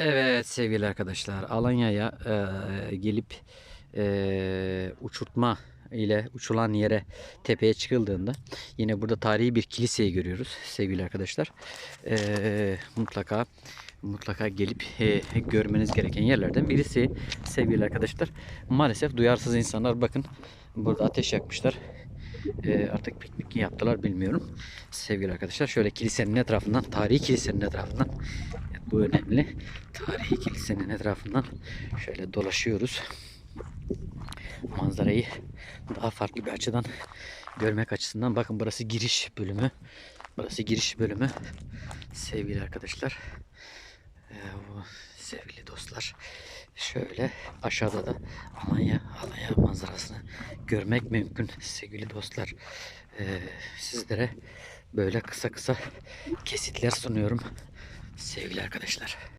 Evet sevgili arkadaşlar Alanya'ya e, gelip e, uçurtma ile uçulan yere tepeye çıkıldığında yine burada tarihi bir kiliseyi görüyoruz sevgili arkadaşlar. E, mutlaka mutlaka gelip e, görmeniz gereken yerlerden birisi sevgili arkadaşlar. Maalesef duyarsız insanlar bakın burada ateş yakmışlar. E, artık piknik yaptılar bilmiyorum. Sevgili arkadaşlar şöyle kilisenin etrafından tarihi kilisenin etrafından bu önemli. Tarihi kilisenin etrafından şöyle dolaşıyoruz. Manzarayı daha farklı bir açıdan görmek açısından. Bakın burası giriş bölümü. Burası giriş bölümü. Sevgili arkadaşlar. Bu sevgili dostlar. Şöyle aşağıda da Alanya, Alanya manzarasını görmek mümkün sevgili dostlar. Ee, sizlere böyle kısa kısa kesitler sunuyorum sevgili arkadaşlar.